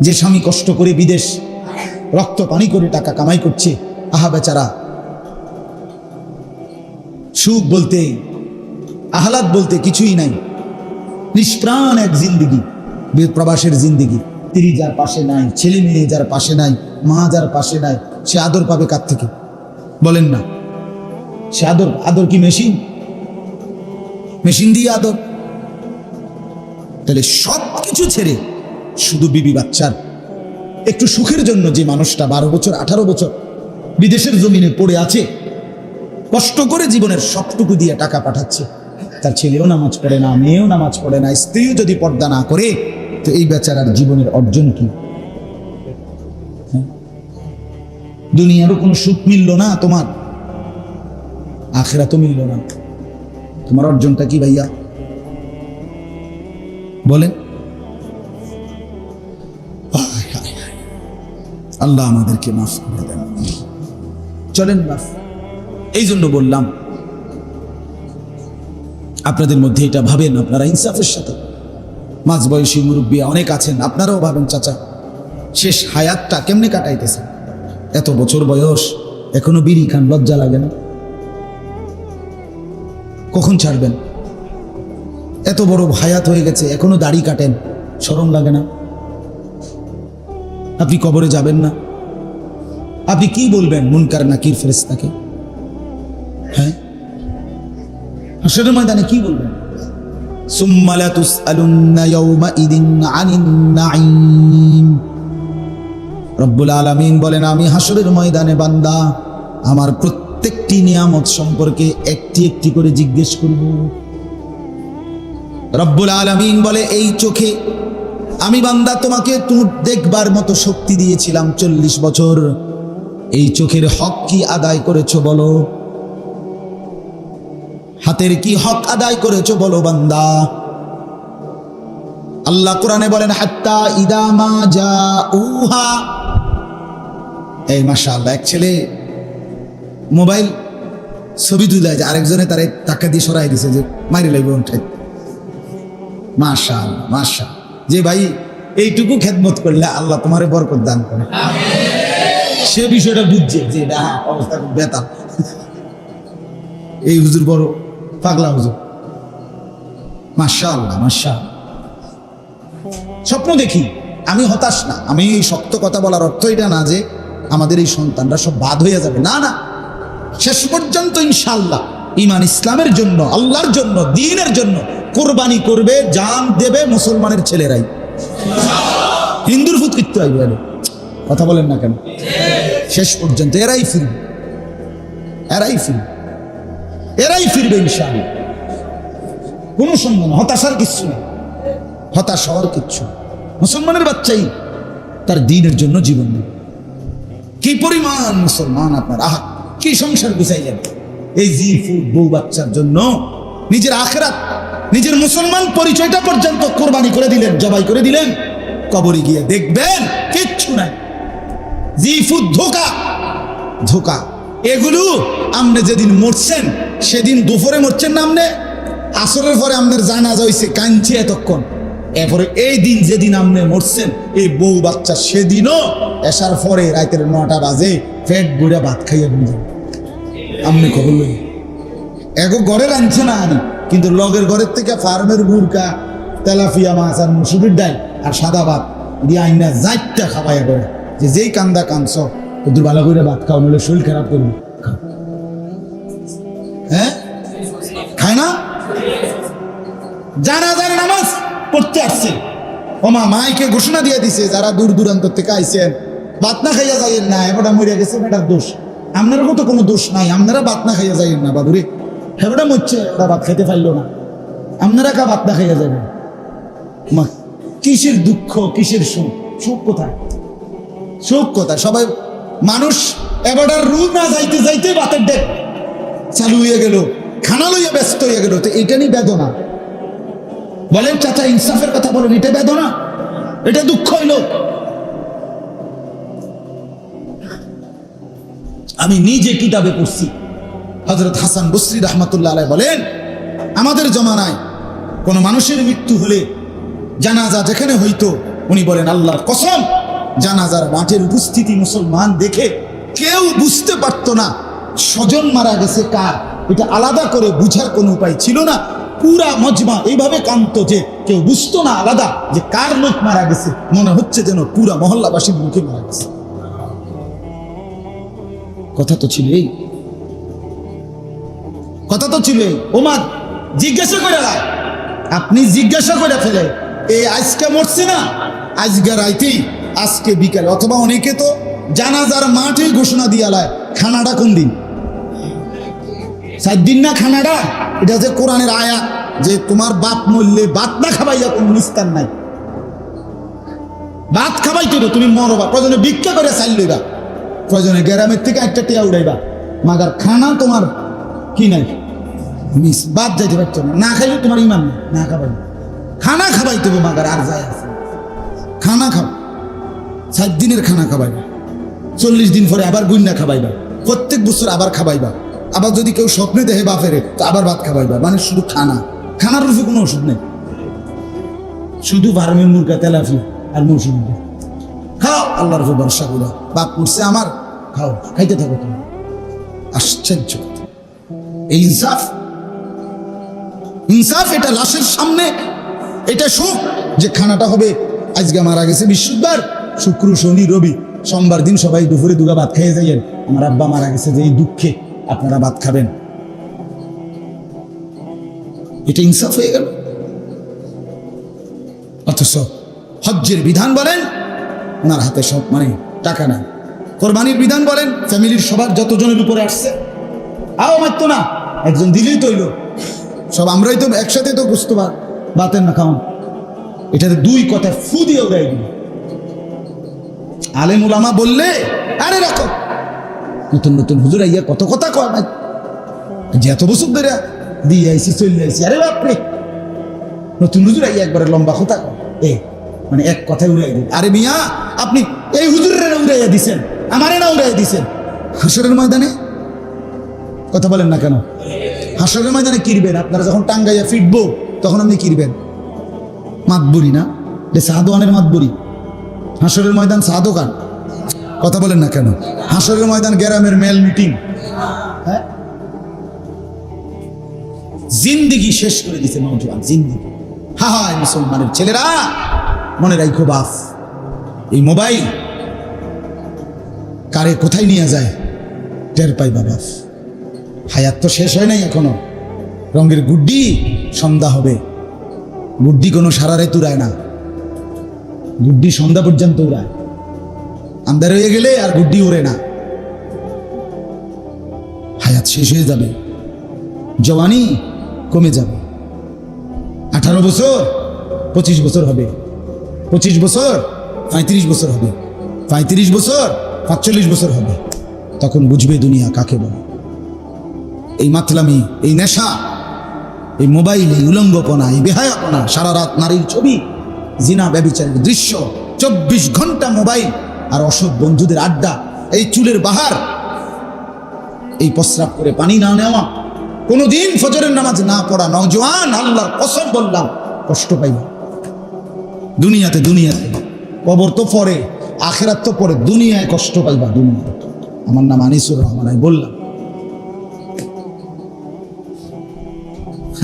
যে স্বামী কষ্ট করে বিদেশ রক্ত পানি করে টাকা কামাই করছে, আহা বেচারা। সুখ বলতে, আহ্লাদ বলতে কিছুই নাই। নিষ্প্রাণ এক জিন্দিগি প্রবাসের জিন্দিগি। তিনি যার পাশে নাই, ছেলে মেয়ে যার পাশে নাই, মা যার পাশে নাই, সে আদর পাবে কার থেকে? বলেন না। সে আদর আদর কি মেশিন? মেশিন দিয়ে আদর। তাহলে সব কিছু ছেড়ে শুধু বিবি বাচ্চার একটু সুখের জন্য যে মানুষটা বারো বছর, আঠারো বছর বিদেশের জমিনে পড়ে আছে, কষ্ট করে জীবনের সবটুকু দিয়ে টাকা পাঠাচ্ছে। তার ছেলেও নামাজ পড়ে না, মেয়েও নামাজ পড়ে না, স্ত্রীও যদি পর্দা না করে, তো এই বেচারার জীবনের অর্জন কি? হ্যাঁ? দুনিয়ারও কোনো সুখ মিলল না তোমার? আখেরা তো মিলল না। তোমার অর্জনটা কি ভাইয়া? বলেন। আল্লাহ আমাদেরকে মাফ করে দেন। চলেন মাফ এই জন্য বললাম, আপনাদের মধ্যে এটা ভাবেন আপনারা, ইনসাফের সাথে। মাঝ বয়সী মুরব্বী অনেক আছেন, আপনারাও ভাবেন, চাচা, শেষ হায়াতটা কেমনে কাটাইতেছেন? এত বছর বয়স, এখনও বিড়ি খান, লজ্জা লাগে না? কখন ছাড়বেন? এত বড় হায়াত হয়ে গেছে, এখনও দাড়ি কাটেন সরম লাগে না? আপনি কবরে যাবেন না? আপনি কি বলবেন মুনকার নাকির ফেরেস্তাকে হ্যাঁ? হাসরের ময়দানে কি বলবেন? সুম্মা লা তুসআলুন্না ইয়াওমাইদিন আনিন নাঈম। রব্বুল আলামিন বলেন, আমি হাসরের ময়দানে বান্দা, আমার প্রত্যেকটি নিয়ামত সম্পর্কে একটি একটি করে জিজ্ঞেস করব। রব্বুল আলামিন বলে, এই চোখে আমি বান্দা, তোমাকে তুট দেখবার মতো শক্তি দিয়েছিলাম চল্লিশ বছর। এই চোখের হক কি আদায় করেছ বলো? হাতের কি হক আদায় করেছ বলো বান্দা? আল্লাহ কোরআনে বলেন, হাত্তা ইদামা যা উহা এই মাসা আল্লাহ এক ছেলে মোবাইল ছবি তুলে যে আরেকজনে তারে টাকা দিয়ে সরাই দিছে যে মারি লাগবে মাশা মাশা যে ভাই এইটুকু খেদমত করলে আল্লাহ তোমারে বরকত দান করে। সে বিষয়টা বুঝছে যে হ্যাঁ, অবস্থা খুব বেতাল এই হুজুর বড় পাগলা হুজুর। মাশা আল্লাহ মাশা স্বপ্ন দেখি আমি হতাশ না। আমি এই শক্ত কথা বলার অর্থ এটা না যে আমাদের এই সন্তানরা সব বাদ হয়ে যাবে। না না। শেষ পর্যন্ত ইনশাল্লাহ ইমান ইসলামের জন্য আল্লাহর জন্য দিনের জন্য কোরবানি করবে জান দেবে মুসলমানের ছেলেরাই। হিন্দুর কিত্তু আইবে কথা বলেন না কেন? শেষ পর্যন্ত এরাই ফিরবে। এরাই ফিরবে। এরাই ফিরবে ইনশাআল্লাহ। কোনো সন্দেহ নেই, হতাশার কিচ্ছু নেই। হতাশ হওয়ার কিচ্ছু মুসলমানের বাচ্চাই তার দিনের জন্য জীবন দেবে। কি পরিমাণ মুসলমান আপনার? আহা কি সংসার গুছাইলেন? এই জি ফুড বউ বাচ্চার জন্য নিজের আখেরাত, নিজের মুসলমান পরিচয়টা পর্যন্ত কোরবানি করে দিলেন, জবাই করে দিলেন, কবরে গিয়ে দেখবেন কিচ্ছু নাই। জি ফুড ধোকা ধোকা। এগুলো আপনি যেদিন মরছেন, সেদিন দুপুরে মরছেন না আপনি আসরের পরে আপনার জানাজা হয়েছে কাঞ্চি এতক্ষণ। এরপরে এই দিন যেদিন আপনি মরছেন, এই বউ বাচ্চা সেদিনও এসার পরে রাতের নটা বাজে পেট বুড়ে ভাত খাইয়া বুঝে আপনি খবর লই। এগো ঘরে রাঁধছে না আনি, কিন্তু লগের ঘরের থেকে ফার্মের মুরকা তেলাফিয়া মাছ আর মুসুরির ডাল আর সাদা ভাত দিয়ে আইনা যাইটা খাওয়াইয়া করে যে যেই কান্দা কাঁদছ তোর ভালো করে ভাত খাও, নইলে শরীর খারাপ করবি। হ্যাঁ? খায় না? যারা যারা নামাজ পড়তে আসছে, ওমা মাইকে ঘোষণা দিয়ে দিছে, যারা দূর দূরান্ত থেকে আইছেন, ভাত না খাইয়া যাইয়েন না এবারটা মরিয়া গেছে, এটার দোষ। আপনার মতো কোনো দোষ নাই, আপনারা ভাত না খাইয়া যাইয়েন না বাবুরে। হেবটা মরছে, ওরা ভাত খাইতে পারল না। আপনারা কা ভাত না খাইয়া যাবেন মা, কিসের দুঃখ, কিসের সুখ? সুখ কোথায়? সুখ কোথায়? সবাই, মানুষ, এবারটার রু না যাইতে যাইতে ভাতের ডেক চালু হয়ে গেল, খানা লইয়া ব্যস্ত হয়ে গেল। তো এটা নিয়ে বেদনা। বলেন চাচা, ইনসাফের কথা বলেন, এটা বেদনা? এটা দুঃখ হইল। আমি নিজে কিতাবে পড়ছি। হজরত হাসান বসরি রহমতুল্লাহ আলাই বলেন, আমাদের জমানায় কোনো মানুষের মৃত্যু হলে জানাজা যেখানে হইতো, উনি বলেন, আল্লাহর কসম, জানাজার মাঠের উপস্থিতি মুসলমান দেখে কেউ বুঝতে পারতো না স্বজন মারা গেছে কার। এটা আলাদা করে বুঝার কোনো উপায় ছিল না। পুরা মজমা এইভাবে কান্ত যে কেউ বুঝতো না আলাদা যে কার লোক মারা গেছে। মনে হচ্ছে যেন পুরা মহল্লাবাসীর মুখে মারা গেছে। কথা তো ছিল এই কথা তো ছিল এই ওমা, জিজ্ঞাসা করে। আপনি জিজ্ঞাসা করে ফেলে, এই আজকে মরছে না, আজকে রাইতেই, আজকে বিকাল, অথবা অনেকে তো জানাজার মাঠে ঘোষণা দিয়া লায় খানাটা কোন দিন? সাত দিন না খানাটা এটা যে কোরআনের আয়া, যে তোমার বাপ মরলে বাত না খাবাইয়া কোন নিস্তার নাই। ভাত খাবাইতে তুমি মরবা, প্রয়োজনে ভিক্ষা করে চাইল লইবা। প্রয়োজনে গ্রামের থেকে একটা টিয়া উড়াইবা। মাগার খানা তোমার কি নাই? মিস, বাদ যাইতে পারছ না। না খাইলে তোমার ইমান নেই। না খাবাই খানা খাবাইতে হবে মাগার, আর যায় আছে। খানা খাও। সাত দিনের খানা খাবাইবা। চল্লিশ দিন পরে আবার গুন্ডা খাবাইবা। প্রত্যেক বছর আবার খাবাইবা। আবার যদি কেউ স্বপ্নে দেহে বা ফেরে তো আবার ভাত খাবাইবা। মানে শুধু খানা। খানার রূপে কোনো ওষুধ নেই। শুধু ফার্মের মুরগা তেলাফি আর মৌসুম। আল্লাহর উপর ভরসা করো। বাপ মরছে আমার, খাও, খাইতে থাকো তুমি। আশ্চর্য এই ইনসাফ ইনসাফ এটা লাশের সামনে, এটা সুখ যে খানাটা হবে। আজকে মারা গেছে বৃহস্পতিবার, শুক্র, শনি, রবি। সোমবার দিন সবাই দুপুরে দুগা ভাত খেয়ে যাইয়েন। আমার আব্বা মারা গেছে যে এই দুঃখে আপনারা ভাত খাবেন। এটা ইনসাফ হয়ে গেল। অথচ হজ্জের বিধান বলেন ওনার হাতে সব মানে টাকা নাই। কোরবানির বিধান বলেন, ফ্যামিলির সবার যতজনের উপরে আসছে। আও মারতো না। একজন দিলেই তৈল সব আমরাই তো একসাথে তো বুঝতে পার বাতেন না খাওয়ান এটাতে দুই কথা ফু দিয়ে উড়াই দিল আলেম উলামা বললে, আরে রাখো। নতুন নতুন হুজুর আইয়া কত কথা কয় না যে এত বছর ধরে দিয়ে আইসি, চলে আইসি, আরে বাপরে। নতুন হুজুর আইয়া একবারে লম্বা কথা কয়। এ মানে এক কথায় উড়াই দিন আরে মিয়া আপনি এই হুজুরের উড়াইয়া দিছেন, আমারে না উড়াইয়া দিছেন। হাসরের ময়দানে? কথা বলেন না কেন? হাসরের ময়দানে কিরবেন? আপনারা যখন টাঙ্গাইয়া ফিটবো তখন আপনি কিরবেন? মাতবুরি না? এটা সাহাদোয়ানের মাতবুরি। হাসরের ময়দান সাহাদোকান কথা বলেন না কেন? হাসরের ময়দান গ্রামের মেল মিটিং হ্যাঁ? জিন্দিগি শেষ করে দিছে নৌজওয়ান জিন্দিগি। হা হায় মুসলমানের ছেলেরা! মনে রাখো এই মোবাইল কারে কোথায় নিয়ে যায় টের পাই বাপ হায়াত তো শেষ হয় নাই এখনও। রঙের গুড্ডি সন্ধ্যা হবে। গুড্ডি কোনো সারা রাত উড়ায় না। গুড্ডি সন্ধ্যা পর্যন্ত উড়ায়। আন্দার হয়ে গেলে আর গুড্ডি উড়ে না। হায়াত শেষ হয়ে যাবে। জওয়ানি কমে যাবে। আঠারো বছর, পঁচিশ বছর হবে। পঁচিশ বছর পঁয়ত্রিশ বছর হবে। পঁয়ত্রিশ বছর, পাঁচচল্লিশ বছর হবে। তখন বুঝবে দুনিয়া কাকে বলে। এই মাতলামি, এই নেশা, এই মোবাইল, এই উলঙ্গপনা, এই বেহায়াপনা, সারা রাত নারীর ছবি, জিনা ব্যবিচারের দৃশ্য, চব্বিশ ঘণ্টা মোবাইল আর অসৎ বন্ধুদের আড্ডা, এই চুলের বাহার, এই প্রস্রাব করে পানি না নেওয়া, কোনোদিন ফজরের নামাজ না পড়া নজওয়ান আল্লাহর কসম বললাম, কষ্ট পাইবা দুনিয়াতে দুনিয়াতে কবর তো পরে, আখেরাত তো পরে, দুনিয়ায় কষ্ট পাইবা দুনিয়া আমার নাম আনিসুর রহমান, আমি বললাম,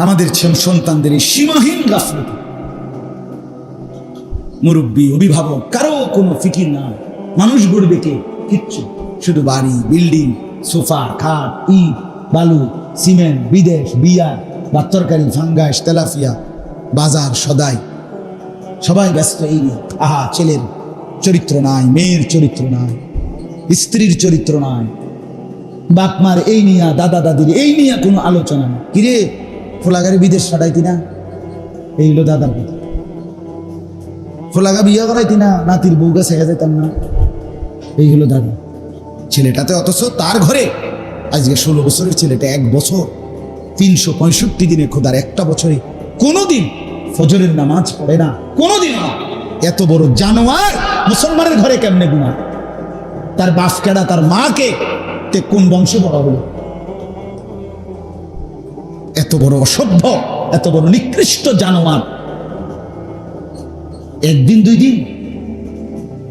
আমাদের ছেলে সন্তানদের এই সীমাহীন গাফলতি। মুরব্বী, অভিভাবক, কারও কোনো ফিকির না মানুষ গড়বে কে? কিচ্ছু। শুধু বাড়ি, বিল্ডিং, সোফা, খাট, ইট, বালু, সিমেন্ট, বিদেশ বিয়া বাত্তরকারি, ফাঙ্গাস, তেলাফিয়া, বাজার, সদাই। সবাই ব্যস্ত এই নিয়ে আহা, ছেলের চরিত্র নাই, মেয়ের চরিত্র নাই, স্ত্রীর চরিত্র নাই। বাপ মার এই নিয়া, দাদা দাদির এই নিয়ে কোনো আলোচনা নেই। কিরে ফোলাগারে বিদেশ পাঠাইতি না? এই হলো দাদার কথা। ফোলাগা বিয়ে করাইতি না, নাতির বউকে শেখা যেতাম না। এই হলো দাদা। ছেলেটাতে অথচ তার ঘরে আজকে ষোলো বছরের ছেলেটা এক বছর, তিনশো পঁয়ষট্টি দিনে খোদার একটা বছরে কোনোদিন ফজরের নামাজ পড়ে না। কোনোদিন এত বড় জানোয়ার মুসলমানের ঘরে কেমনে গুণা তার বাপ কেডা তার মাকে তে কোন বংশে বড় হলো? এত বড় অসভ্য, এত বড় নিকৃষ্ট জানোয়ার। একদিন, দুই দিন।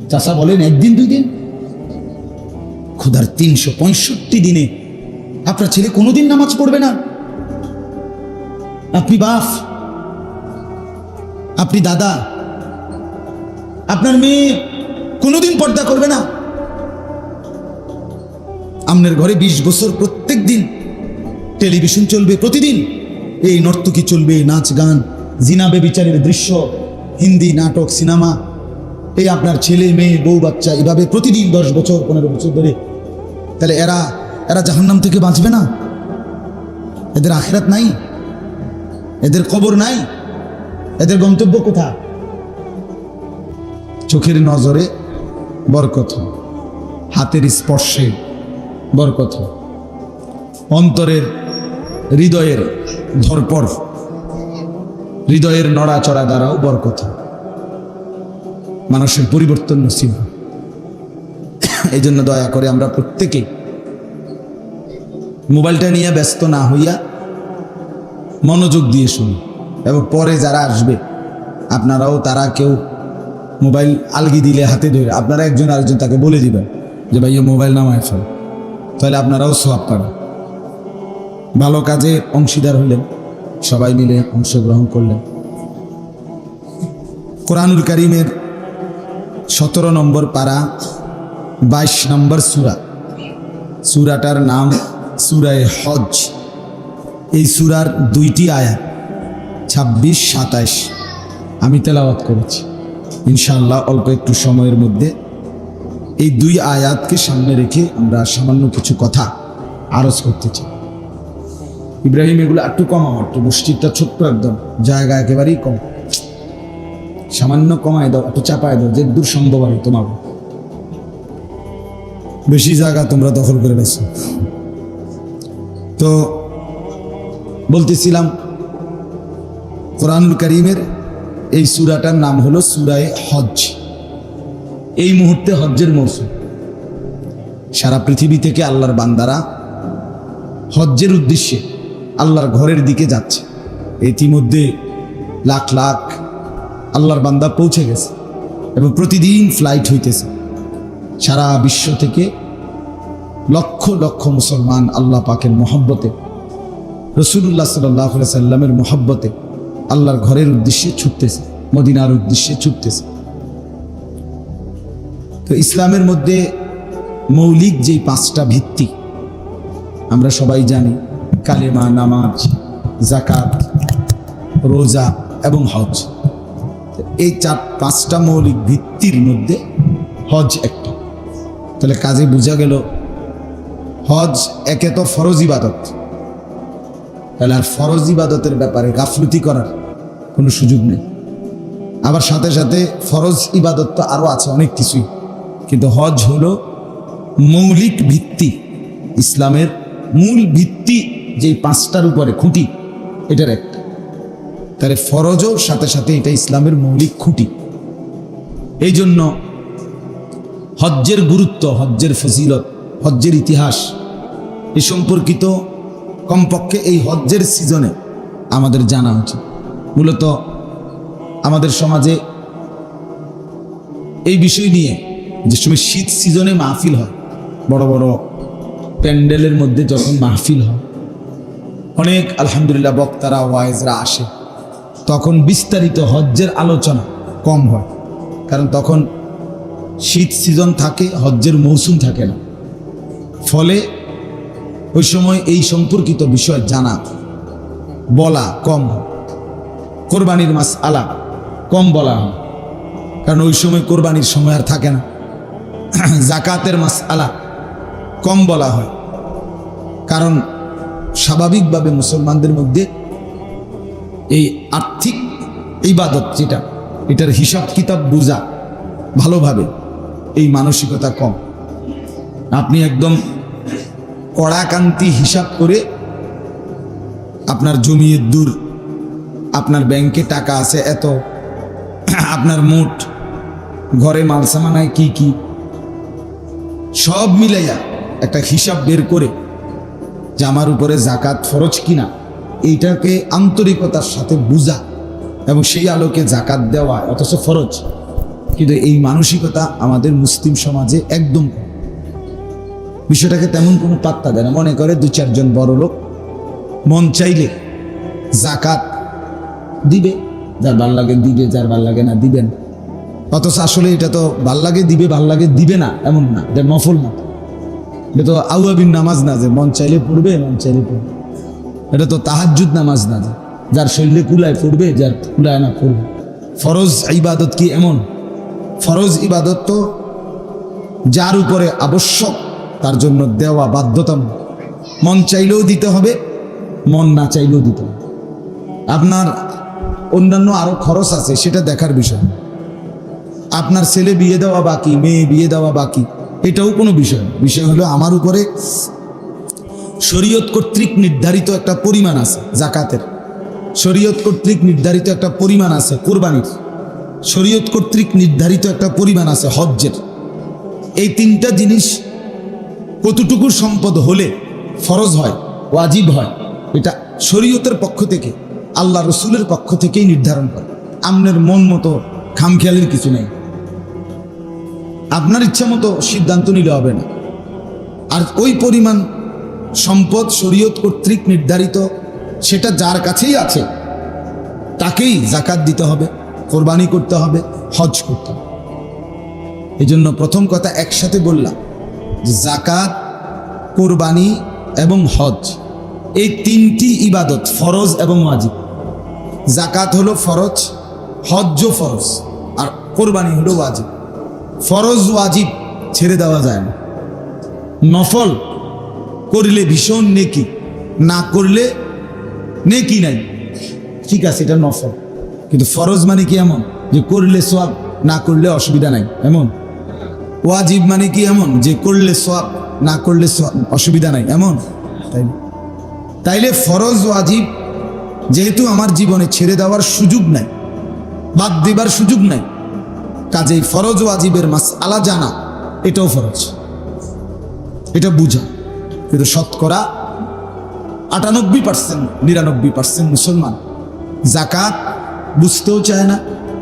চাষা বলেন, একদিন, দুই দিন। ক্ষুধার তিনশো পঁয়ষট্টি দিনে আপনার ছেলে কোনোদিন নামাজ পড়বে না। আপনি বাপ আপনি দাদা, আপনার মেয়ে কোনোদিন পর্দা করবে না। আপনার ঘরে বিশ বছর প্রত্যেক দিন টেলিভিশন চলবে প্রতিদিন। এই নর্তকী চলবে নাচ গান জিনাবে বিচারের দৃশ্য, হিন্দি নাটক, সিনেমা। এই আপনার ছেলে, মেয়ে, বউ, বাচ্চা এভাবে প্রতিদিন দশ বছর, পনেরো বছর ধরে। তাহলে এরা এরা জাহান্নাম থেকে বাঁচবে না? এদের আখেরাত নাই? এদের কবর নাই? এদের গন্তব্য কোথা? চোখের নজরে বরকত, হাতের স্পর্শে বরকত, অন্তরের হৃদয়ের ধরপর, হৃদয়ের নড়াচড়া দ্বারাও বরকত। মানুষের পরিবর্তন নসিব। এই জন্য দয়া করে আমরা প্রত্যেকে মোবাইলটা নিয়ে ব্যস্ত না হইয়া মনোযোগ দিয়ে শুনি। এবং পরে যারা আসবে, আপনারাও তারা কেউ মোবাইল আলগি দিলে হাতে ধরে, আপনারা একজন আরেকজন তাকে বলে দিবেন যে ভাই মোবাইল নামায় ফেল। তাহলে আপনারাও সোয়াব পাবেন। ভালো কাজে অংশীদার হলেন, সবাই মিলে অংশগ্রহণ করলেন। কোরআনুল করিমের সতেরো নম্বর পারা, বাইশ নম্বর সুরা। সুরাটার নাম সুরায় হজ এই সুরার দুইটি আয়াত ছাব্বিশ সাতাইশ। আমি তেলাওয়াত করেছি। ইনশাআল্লাহ অল্প একটু সময়ের মধ্যে এই দুই আয়াতকে সামনে রেখে আমরা সামান্য কিছু কথা আরজ করতে চাই। ইব্রাহিম, এগুলো একটু কম আমার একটু মসজিদটা ছোট্ট একদম, জায়গা একেবারেই কম। সামান্য কমায় দাও, একটু চাপায় দাও, যে দূর সম্ভব হয় তোমার। বেশি জায়গা তোমরা দখল করে গেছো তো বলতেছিলাম কোরআনুল করিমের এই সুরাটার নাম হলো সুরায় হজ এই মুহূর্তে হজ্জের মৌসুম সারা পৃথিবী থেকে আল্লাহর বান্দারা হজ্জের উদ্দেশ্যে আল্লাহর ঘরের দিকে যাচ্ছে। ইতিমধ্যে লাখ লাখ আল্লাহর বান্দা পৌঁছে গেছে এবং প্রতিদিন ফ্লাইট হইতেছে। সারা বিশ্ব থেকে লক্ষ লক্ষ মুসলমান আল্লাহ পাকের মহব্বতে রসুল্লাহ সাল্লাহ সাল্লামের মহব্বতে আল্লাহর ঘরের উদ্দেশ্যে ছুটতেছে, মদিনার উদ্দেশ্যে ছুটতেছে। তো ইসলামের মধ্যে মৌলিক যেই পাঁচটা ভিত্তি, আমরা সবাই জানি, কালেমা, নামাজ জাকাত রোজা এবং হজ। এই চার, পাঁচটা মৌলিক ভিত্তির মধ্যে হজ একটা। তাহলে কাজে বোঝা গেল, হজ একে তো ফরজ ইবাদত। তাহলে আর ফরজ ইবাদতের ব্যাপারে গাফলতি করার কোনো সুযোগ নেই। আবার সাথে সাথে ফরজ ইবাদত তো আরও আছে অনেক কিছুই। কিন্তু হজ হলো মৌলিক ভিত্তি, ইসলামের মূল ভিত্তি যেই পাঁচটার উপরে খুঁটি, এটার একটা। তাহলে ফরজও সাথে সাথে এটা ইসলামের মৌলিক খুঁটি। এই জন্য হজ্জের গুরুত্ব, হজ্জের ফজিলত, হজ্জের ইতিহাস এ সম্পর্কিত কমপক্ষে এই হজ্জের সিজনে আমাদের জানা উচিত। মূলত আমাদের সমাজে এই বিষয় নিয়ে যে সময় শীত সিজনে মাহফিল হয়, বড় বড় প্যান্ডেলের মধ্যে যখন মাহফিল হয়, অনেক আলহামদুলিল্লাহ বক্তারা, ওয়াইজরা আসে, তখন বিস্তারিত হজ্জের আলোচনা কম হয়। কারণ তখন শীত সিজন থাকে, হজ্জের মৌসুম থাকে না। ফলে ওই সময় এই সম্পর্কিত বিষয় জানা, বলা কম। কোরবানির মাস আলা কম বলা হয়। কারণ ওই সময় কোরবানির সময় আর থাকে না। জাকাতের মাস আলা কম বলা হয়। কারণ স্বাভাবিকভাবে মুসলমানদের মধ্যে এই আর্থিক ইবাদত যেটা, এটার হিসাব কিতাব বোঝা ভালোভাবে এই মানসিকতা কম। আপনি একদম কড়াকান্তি হিসাব করে আপনার জমিয়ে দূর, আপনার ব্যাংকে টাকা আছে এত, আপনার মোট ঘরে মালসামানায় কি কি, সব মিলাইয়া একটা হিসাব বের করে যে আমার উপরে জাকাত ফরজ কিনা, এইটাকে আন্তরিকতার সাথে বুঝা এবং সেই আলোকে জাকাত দেওয়া অথচ ফরজ কিন্তু এই মানসিকতা আমাদের মুসলিম সমাজে একদম। বিষয়টাকে তেমন কোনো পাত্তা দেয় না। মনে করে দু চারজন বড় লোক, মন চাইলে জাকাত দিবে, যার ভালো লাগে দিবে, যার ভালো লাগে না দিবেন। অথচ আসলে এটা তো ভালো লাগে দিবে, ভালো লাগে দিবে না, এমন না, এটা নফল না। এটা তো আউয়াবিন নামাজ না যে মন চাইলে পড়বে, মন চাইলে পড়বে। এটা তো তাহাজ্জুদ নামাজ না যে যার শরীরে কুলায় পড়বে, যার কুলায় না পড়বে। ফরজ ইবাদত কি এমন? ফরজ ইবাদত তো যার উপরে আবশ্যক তার জন্য দেওয়া বাধ্যতাম। মন চাইলেও দিতে হবে, মন না চাইলেও দিতে হবে। আপনার অন্যান্য আরও খরচ আছে, সেটা দেখার বিষয়। আপনার ছেলে বিয়ে দেওয়া বাকি, মেয়ে বিয়ে দেওয়া বাকি, এটাও কোনো বিষয় বিষয় হলো আমার উপরে শরীয়ত কর্তৃক নির্ধারিত একটা পরিমাণ আছে জাকাতের শরীয়ত কর্তৃক নির্ধারিত একটা পরিমাণ আছে, কোরবানির। শরীয়ত কর্তৃক নির্ধারিত একটা পরিমাণ আছে, হজ্জের। এই তিনটা জিনিস কতটুকু সম্পদ হলে ফরজ হয়, ওয়াজিব হয়, এটা শরীয়তের পক্ষ থেকে, আল্লাহ রসুলের পক্ষ থেকেই নির্ধারণ করে। আমনের মন মতো খামখেয়ালির কিছু নেই। আপনার ইচ্ছা মতো সিদ্ধান্ত নিলে হবে না। আর ওই পরিমাণ সম্পদ শরীয়ত কর্তৃক নির্ধারিত, সেটা যার কাছেই আছে, তাকেই জাকাত দিতে হবে, কোরবানি করতে হবে, হজ করতে হবে। এই জন্য প্রথম কথা একসাথে বললাম জাকাত কোরবানি এবং হজ। এই তিনটি ইবাদত ফরজ এবং ওয়াজিব। জাকাত হলো ফরজ হজ্জও ফরজ, আর কোরবানি হলো ওয়াজিব। ফরজ, ওয়াজিব ছেড়ে দেওয়া যায় না। নফল করলে ভীষণ নেকি, না করলে নেকি নাই। ঠিক আছে, এটা নফল। কিন্তু ফরজ মানে কি এমন? যে করলে সব না করলে অসুবিধা নাই। এমন? ওয়াজিব মানে কি এমন? যে করলে সব না করলে অসুবিধা নাই, এমন? তাই তাইলে ফরজ ওয়াজিব যেহেতু আমার জীবনে ছেড়ে দেওয়ার সুযোগ নাই, বাদ দেবার সুযোগ নাই, কাজেই ফরজ ওয়াজিবের মাস আলা জানা, এটাও ফরজ। এটা বুঝা। কিন্তু শতকরা আটানব্বই পার্সেন্ট নিরানব্বই পার্সেন্ট মুসলমান জাকাত বুঝতেও চায় না,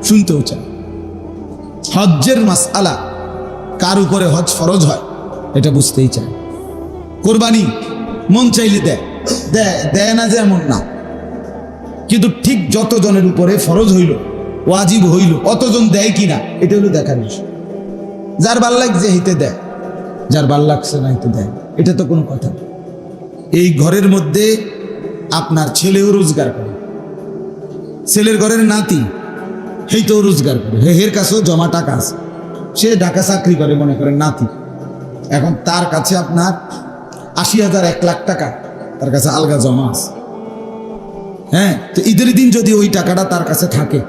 শুনতেও চায়। হজ্জের মাস আলা কার উপরে হজ ফরজ হয়? এটা বুঝতেই চায়। কোরবানি, মন চাইলে দেয় দেয় দেয় না যে এমন না। কিন্তু ঠিক যতজনের উপরে ফরজ হইল, ওয়াজিব হইল, অতজন দেয় কিনা এটা হলো দেখার বিষয়। যার ভালো লাগছে হিতে দেয়, যার ভালো লাগছে না হিতে দেয়। এটা তো কোনো কথা না। এই ঘরের মধ্যে আপনার ছেলেও রোজগার করে। ছেলের ঘরের নাতি তো রোজগার করে। হের কাছেও জমা টাকা আছে। সে ঢাকা চাকরি করে, মনে করেন, নাতি। এখন তার কাছে আপনার আশি হাজার, এক লাখ টাকা। তার কাছে আলগা জমা আছে। হ্যাঁ তো ঈদের দিন যদি ওই টাকাটা তার কাছে থাকে,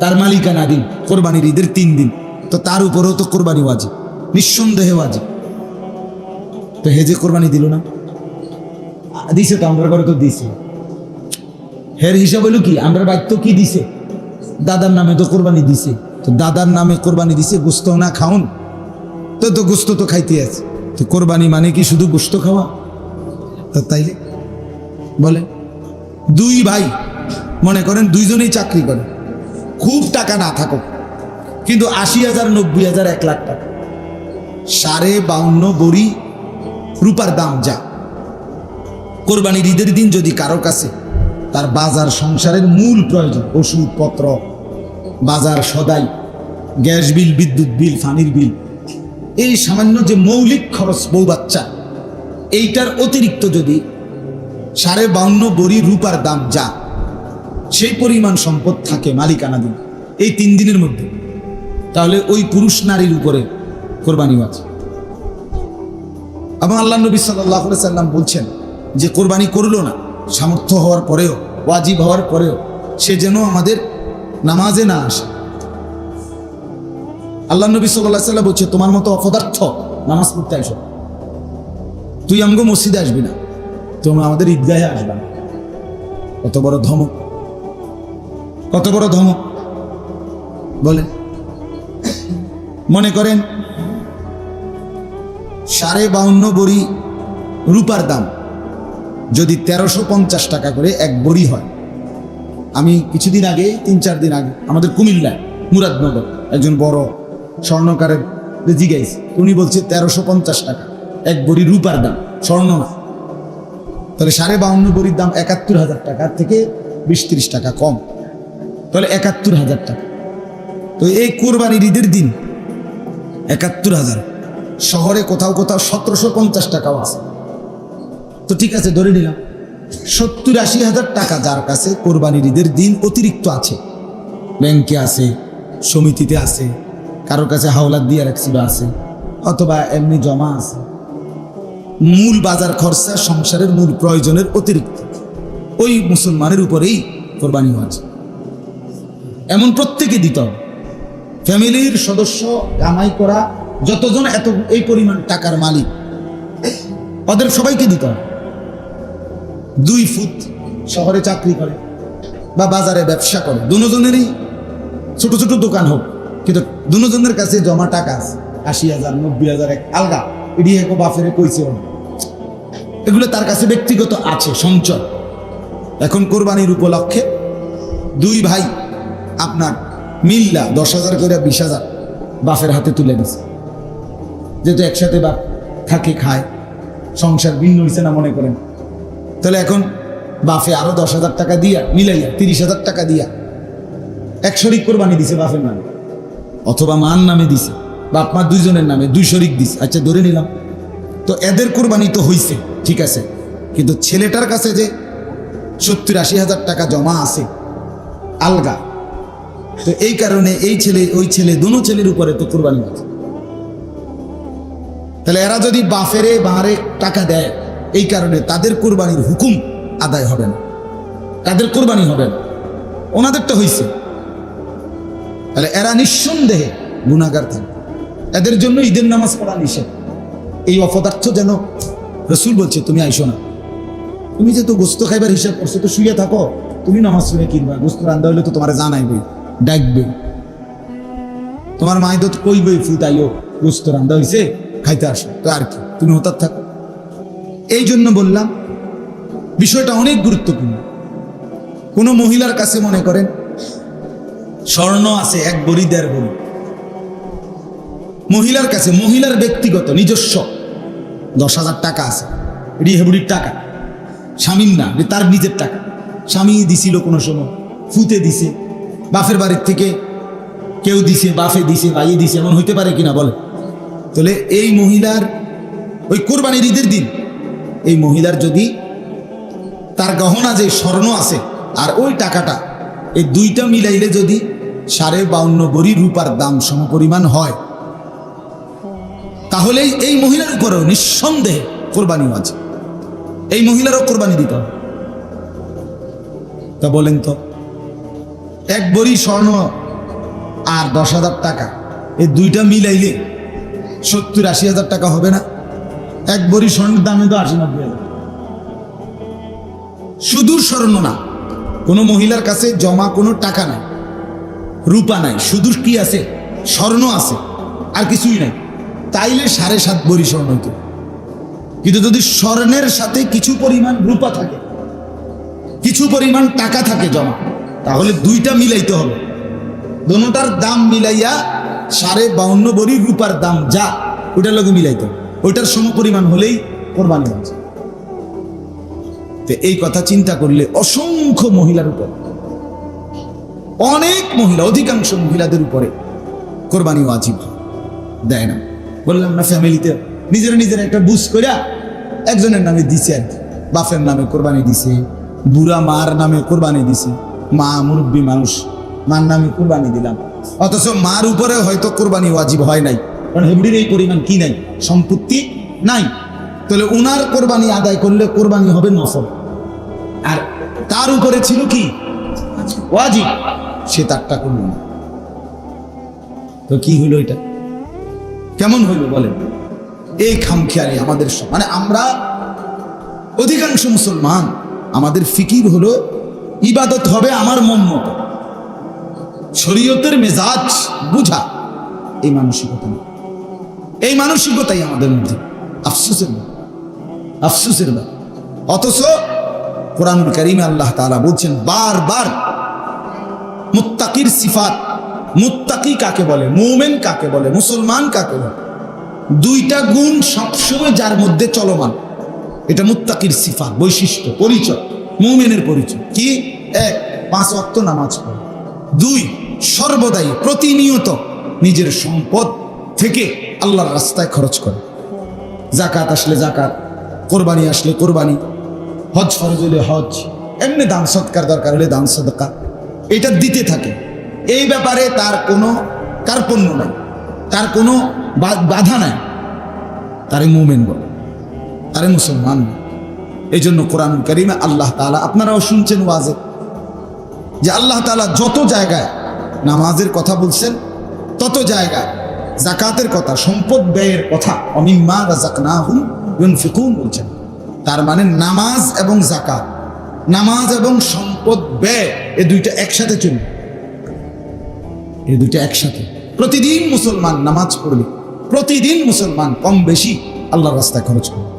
তার মালিকানা দিন, কোরবানির ঈদের তিন দিন, তো তার উপরেও তো কোরবানি ওয়াজিব, নিঃসন্দেহে ওয়াজিব। তো হেজে কোরবানি দিল না? দিছে তো আমরা ঘরে তো দিছে। হের হিসাব হলো কি আমরা বাড়িতে কি দিছে? দাদার নামে তো কোরবানি দিছে। তো দাদার নামে কোরবানি দিছে, গুস্ত না খাউন তো তো গোস্ত তো খাইতে আছে। তো কোরবানি মানে কি শুধু গোস্ত খাওয়া? তো তাইলে বলে, দুই ভাই, মনে করেন দুইজনেই চাকরি করে। খুব টাকা না থাকো কিন্তু আশি হাজার, নব্বই হাজার, এক লাখ টাকা। সাড়ে বাউন্ন বড়ি রূপার দাম যা। কোরবানির ঈদের দিন যদি কারও কাছে তার বাজার সংসারের মূল প্রয়োজন, ওষুধপত্র বাজার সদাই, গ্যাস বিল, বিদ্যুৎ বিল, পানির বিল, এই সামান্য যে মৌলিক খরচ বউ বাচ্চা, এইটার অতিরিক্ত যদি সাড়ে বাউন্ন বড়ি রূপার দাম যা, সেই পরিমাণ সম্পদ থাকে মালিকানা মালিকানাধীন, এই তিন দিনের মধ্যে, তাহলে ওই পুরুষ নারীর উপরে কোরবানি আছে এবং আল্লাহ নবী সাল্লাহ সাল্লাম বলছেন যে কোরবানি করল না, সামর্থ্য হওয়ার পরেও, ওয়াজিব হওয়ার পরেও, সে যেন আমাদের নামাজে না আসে। আল্লাহ নবী সাল্লাহ সাল্লাম বলছে, তোমার মতো অপদার্থ নামাজ পড়তে আসো। তুই আমগো মসজিদে আসবি না। তোমরা আমাদের ঈদগাহে আসবে না। কত বড় ধমক। কত বড় ধমক। বলে মনে করেন, সাড়ে বাউন্ন বড়ি রূপার দাম। যদি তেরোশো পঞ্চাশ টাকা করে এক বড়ি হয় আমি কিছুদিন আগে, তিন, চার দিন আগে, আমাদের কুমিল্লায় মুরাদনগর একজন বড় স্বর্ণকারের জিগাইস উনি বলছে তেরোশো পঞ্চাশ টাকা, এক বড়ি রূপার দাম, স্বর্ণ না। তাহলে সাড়ে বাউন্ন বড়ির দাম একাত্তর হাজার টাকার থেকে বিশ, ত্রিশ টাকা কম। তাহলে একাত্তর হাজার টাকা। তো এই কোরবানির ঈদের দিন একাত্তর হাজার, শহরে কোথাও কোথাও সতেরোশো পঞ্চাশ টাকাও আছে। তো ঠিক আছে, ধরে নিলাম। সত্তর আশি হাজার টাকা যার কাছে কোরবানির ঈদের দিন অতিরিক্ত আছে। ব্যাংকে আছে, সমিতিতে আছে, কারোর কাছে হাওলাত দিয়ে রাখছিল আছে, অথবা এমনি জমা আছে। মূল বাজার খরচা সংসারের মূল প্রয়োজনের অতিরিক্ত। ওই মুসলমানের উপরেই কোরবানি হওয়া এমন প্রত্যেকে দিত ফ্যামিলির সদস্য কামাই করা, যতজন এত, এই পরিমাণ টাকার মালিক, ওদের সবাইকে দিতে হবে। দুই ফুট শহরে চাকরি করে বা বাজারে ব্যবসা করে। দুজনেরই ছোট ছোট দোকান হোক, কিন্তু দুজনের কাছে জমা টাকা আছে, আশি হাজার, নব্বই হাজার, এক আলগা। এটি এক বাফেরে কইছে এগুলো তার কাছে ব্যক্তিগত আছে, সঞ্চয়। এখন কোরবানির উপলক্ষে দুই ভাই আপনার মিল্লা দশ হাজার করে বিশ হাজার বাফের হাতে তুলে দিছে। যেহেতু একসাথে বাপ থাকে, খায়, সংসার ভিন্ন হয়েছে না মনে করেন? তাহলে এখন বাফে আরও দশ হাজার টাকা দিয়া মিলাইয়া তিরিশ হাজার টাকা দিয়া। এক শরিক কোরবানি দিছে বাফের নামে। অথবা মান নামে দিছে। বাপ মা দুইজনের নামে দুই শরিক দিছে। আচ্ছা ধরে নিলাম। তো এদের কোরবানি তো হইছে, ঠিক আছে। কিন্তু ছেলেটার কাছে যে সত্তর আশি হাজার টাকা জমা আছে, আলগা। তো এই কারণে এই ছেলে, ওই ছেলে, দুনো ছেলের উপরে তো কোরবানি আছে তাহলে এরা যদি বাফেরে, বাহারে টাকা দেয় এই কারণে তাদের কোরবানির হুকুম আদায় হবে না। তাদের কোরবানি হবে না। ওনাদেরটা হয়েছে তাহলে এরা নিঃসন্দেহে গুণাগার থাকে এদের জন্য ঈদের নামাজ পড়া নিষেধ। এই অপদার্থ যেন রসুল বলছে, তুমি আইসো না। তুমি যেহেতু গোস্ত খাইবার হিসাব করছ, তো শুয়ে থাকো। তুমি নামাজ শুনে কিনবা। গোস্ত রান্দা হলে তো তোমার জানাইবে, ডাকবে। তোমার মায় তো কইবে ফুটাইও গোস্ত রান্দা হয়েছে খাইতে আসো। তো আর কি? তুমি হঠাৎ থাকো। এই জন্য বললাম, বিষয়টা অনেক গুরুত্বপূর্ণ। কোনো মহিলার কাছে মনে করেন, স্বর্ণ আছে এক বড়ি দেড় বড়ি। মহিলার কাছে, মহিলার ব্যক্তিগত, নিজস্ব দশ হাজার টাকা আছে। এটি হেবুড়ির টাকা। স্বামীর না তার নিজের টাকা। স্বামী দিছিল কোনো সময়, ফুতে দিছে। বাফের বাড়ির থেকে কেউ দিছে বাফে দিছে বাইয়ে দিছে, এমন হইতে পারে কিনা বলে। তাহলে এই মহিলার ওই কোরবানির ঈদের দিন এই মহিলার যদি তার গহনা যে স্বর্ণ আছে আর ওই টাকাটা এই দুইটা মিলাইলে যদি সাড়ে বাউন্ন বড়ি রূপার দাম সমপরিমাণ হয়, তাহলেই এই মহিলার উপরেও নিঃসন্দেহে কোরবানি আছে। এই মহিলারও কোরবানি দিতে তা বলেন তো, এক বড়ি স্বর্ণ আর দশ হাজার টাকা, এই দুইটা মিলাইলে সত্তর আশি হাজার টাকা হবে না? এক বড়ি স্বর্ণের দামে তো আশি নব্বই শুধু স্বর্ণ না। কোনো মহিলার কাছে জমা কোনো টাকা নাই। রূপা নাই। শুধু কি আছে? স্বর্ণ আছে। আর কিছুই নাই। তাইলে সাড়ে সাত বড়ি স্বর্ণ হইতো। কিন্তু যদি স্বর্ণের সাথে কিছু পরিমাণ রূপা থাকে, কিছু পরিমাণ টাকা থাকে জমা, তাহলে দুইটা মিলাইতে হবে। দোনোটার দাম মিলাইয়া সাড়ে বাউন্ন বড়ি রূপার দাম যা ওইটার লগে মিলাইতে হবে। ওইটার সম পরিমাণ হলেই কোরবানি হচ্ছে তো এই কথা চিন্তা করলে অসংখ্য মহিলার উপর, অনেক মহিলা, অধিকাংশ মহিলাদের উপরে কোরবানি ওয়াজিব দেয় না। বললাম, না ফ্যামিলিতে নিজের নিজের একটা বুঝ করিয়া একজনের নামে দিছে আর কি। বাপের নামে কোরবানি দিছে, বুড়া মার নামে কোরবানি দিছে। মা মুরব্বী মানুষ, মার নামে কোরবানি দিলাম। অথচ মার উপরে হয়তো কোরবানি ওয়াজিব হয় নাই। কারণ হেবড়ির এই পরিমাণ কি নাই? সম্পত্তি নাই। তাহলে উনার কোরবানি আদায় করলে কোরবানি হবে নফল। আর তার উপরে ছিল কি? ওয়াজিব। সে তারটা করল না। তো কি হইল এটা? কেমন হইল বলেন? এই খামখেয়ালি আমাদের মানে আমরা অধিকাংশ মুসলমান, আমাদের ফিকির হলো ইবাদত হবে আমার মন মতো। শরীয়তের মেজাজ বুঝা। এই মানসিকতা। এই মানসিকতাই আমাদের মধ্যে। আফসোসের। আফসোসের ব্যাপার। অথচ কোরআনুল করিমে আল্লাহ তাআলা বলছেন, বারবার মুত্তাকির সিফাত, মুত্তাকি কাকে বলে, মুমেন কাকে বলে, মুসলমান কাকে বলে, দুইটা গুণ সবসময় যার মধ্যে চলমান। এটা মুত্তাকির সিফা বৈশিষ্ট্য, পরিচয়, মুমেনের পরিচয়। কি? এক, পাঁচ অক্ত নামাজ পড়ে। দুই, সর্বদাই প্রতিনিয়ত নিজের সম্পদ থেকে আল্লাহর রাস্তায় খরচ করে। জাকাত আসলে জাকাত, কোরবানি আসলে কোরবানি, হজ ফরজ হলে হজ, এমনি দান সৎকার দরকার হলে দান সদকা এটা দিতে থাকে। এই ব্যাপারে তার কোনো কার্পণ্য নাই, তার কোনো বাধা নাই। তারে মুমেন বলে, তারে মুসলমান। এই জন্য কোরআন করিমে আল্লাহ তাআলা, আপনারাও শুনছেন ওয়াজে, যে আল্লাহ তাআলা যত জায়গায় নামাজের কথা বলছেন, তত জায়গায় জাকাতের কথা, সম্পদ ব্যয়ের কথা, অমিম্মা রাজাকনাহুম ইউনফিকুন বলছেন। তার মানে নামাজ এবং জাকাত, নামাজ এবং সম্পদ ব্যয়, এ দুইটা একসাথে চলবে এ দুইটা একসাথে। প্রতিদিন মুসলমান নামাজ পড়বে প্রতিদিন মুসলমান কম বেশি আল্লাহর রাস্তায় খরচ করবে